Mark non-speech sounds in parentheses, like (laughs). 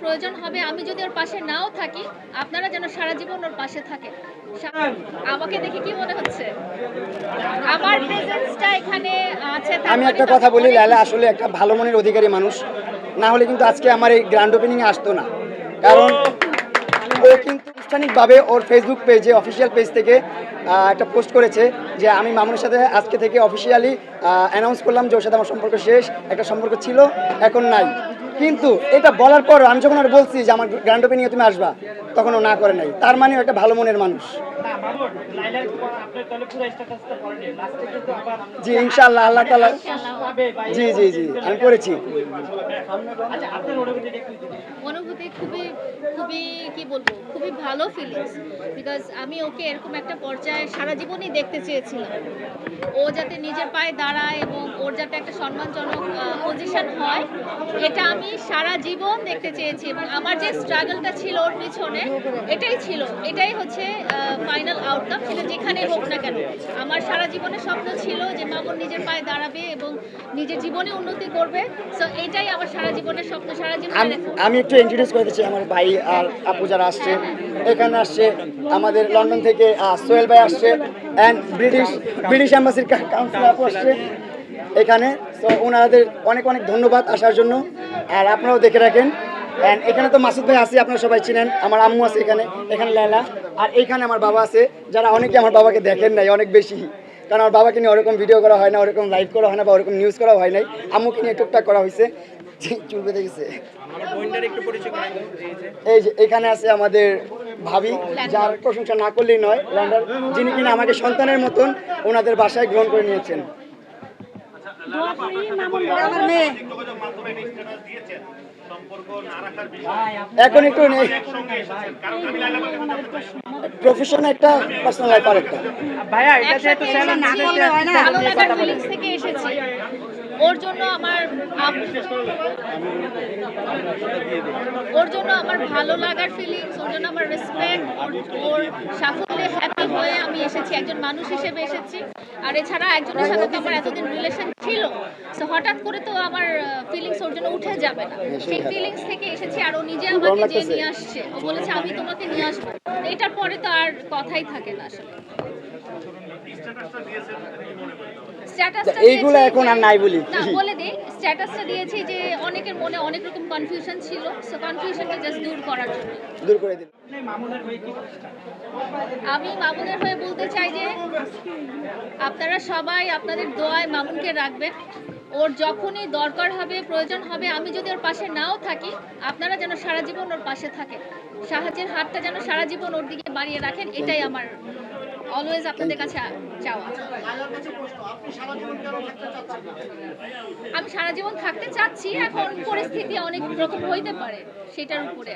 প্রয়োজন হবে আমি যদি ওর পাশে নাও থাকি আপনারা যেন সারা জীবন ওর পাশে থাকেন সা- আমাকে দেখে কি মনে হচ্ছে? আমার প্রেজেন্সটা এখানে আছে আমি মানে একটা কথা বলি খুশি। আসলে একটা ভালো মনের অধিকারী মানুষ। না হলে কিন্তু আজকে আমার এই গ্র্যান্ড ওপেনিংয়ে আসতো না। কারণ ও কিন্তু আনুষ্ঠানিকভাবে ওর ফেসবুক পেজে অফিসিয়াল পেজ থেকে একটা পোস্ট করেছে যে আমি মামুনের সাথে আজকে থেকে অফিসিয়ালি অ্যানাউন্স করলাম যে ওর সাথে আমার সম্পর্ক শেষ একটা সম্পর্ক ছিল এখন নাই। কিন্তু এটা বলার পর আমি যখন আর বলছি যে আমার গ্র্যান্ড ওপেনিংয়ে তুমি আসবা তখন ও না করে নাই। তার মানে একটা ভালো মনের মানুষ। জি, ইনশাআল্লাহ, আল্লাহ তালা জি জি জি, আমি করেছি। অনুভূতি খুবই খুবই, কি বলব, খুবই ভালো ফিলিংস বিকজ আমি ওকে এরকম একটা পর্যায়ে সারা জীবনই দেখতে চেয়েছিলাম। ও যাতে নিজের পায়ে দাঁড়ায় এবং ওর যাতে একটা সম্মানজনক পজিশন হয় এটা আমি সারা জীবন দেখতে চেয়েছি এবং আমার যে স্ট্রাগলটা ছিল ওর পিছনে এটাই ছিল। এটাই হচ্ছে ফাইনাল আউটকাম সেটা যেখানেই হোক না কেন। আমার সারা জীবনের স্বপ্ন ছিল যে মামুন নিজের পায়ে দাঁড়াবে এবং নিজের জীবনে উন্নতি করবে। সো এটাই আমার সারা জীবনের স্বপ্ন সারা জীবন আমি একটু ইন্ট্রোডিউস করে দিচ্ছি আমার ভাই আর আপু যারা আসছে। এখানে আসছে আমাদের লন্ডন থেকে সোহেল ভাই আসছে অ্যান্ড ব্রিটিশ ব্রিটিশ অ্যাম্বাসির কাউন্সিল আপু আসছে। এখানে। তো ওনাদের অনেক অনেক ধন্যবাদ আসার জন্য। আর আপনারাও দেখে রাখেন। অ্যান্ড এখানে তো মাসুদ ভাই আছে আপনারা সবাই চিনেন। আমার আম্মু আছে এখানে এখানে লায়লা। আর এইখানে আমার বাবা আছে যারা অনেকে আমার বাবাকে দেখেন নাই অনেক বেশি। কারণ আমার বাবাকে নিয়ে ওরকম ভিডিও করা হয় না ওরকম লাইভ করা হয় না বা ওরকম নিউজ করা হয় নাই। আম্মুকে নিয়ে টুকটাক করা হয়েছে। (laughs) চুল বেঁধে গেছে। এই যে। এখানে আছে আমাদের ভাবি যার প্রশংসা না করলেই নয় যিনি কিনা আমাকে সন্তানের মতন ওনাদের বাসায় গ্রহণ করে নিয়েছেন। এখন একটু নেই। প্রফেশন একটা পার্সোনাল লাইফ আরেকটা। ভাইয়া এটা যেহেতু একসাথে চ্যানেল এসেছি, ভালো লাগার ফিলিংস থেকে এসেছি। ওর জন্য আমার ওর জন্য আমার ভালো লাগার ফিলিংস ওর জন্য আমার রেসপেক্ট ওর সাফল্যে হ্যাপি হয়ে আমি এসেছি একজন মানুষ হিসেবে এসেছি। আর এছাড়া একজনের সাথে তো আমার এতদিন রিলেশন ছিল তো হঠাৎ করে তো আমার ফিলিংস ওর জন্য উঠে যাবে না। সেই ফিলিংস থেকে এসেছি আর ও নিজে আমাকে যে নিয়ে আসছে ও বলেছে আমি তোমাকে নিয়ে আসব এটার পরে তো আর কথাই থাকে না আসলে। স্ট্যাটাসটা এইগুলো এখন আর নাই বলি। না বলে দিই স্ট্যাটাসটা দিয়েছি যে অনেকের মনে অনেক রকম কনফিউশন ছিল সো কনফিউশনটা জাস্ট দূর করার জন্য দূর করে দিন? আমি মামুনের হয়ে বলতে চাই যে আপনারা সবাই আপনাদের দোয়ায় মামুনকে রাখবেন ওর যখনই দরকার হবে প্রয়োজন হবে আমি যদি ওর পাশে নাও থাকি আপনারা যেন সারা জীবন ওর পাশে থাকেন সাহায্যের হাতটা যেন সারা জীবন ওর দিকে বাড়িয়ে রাখেন এটাই আমার অলওয়েজ আপনাদের কাছে চাওয়া। আমি সারা জীবন থাকতে চাচ্ছি, এখন পরিস্থিতি অনেক রকম হইতে পারে, সেটার উপরে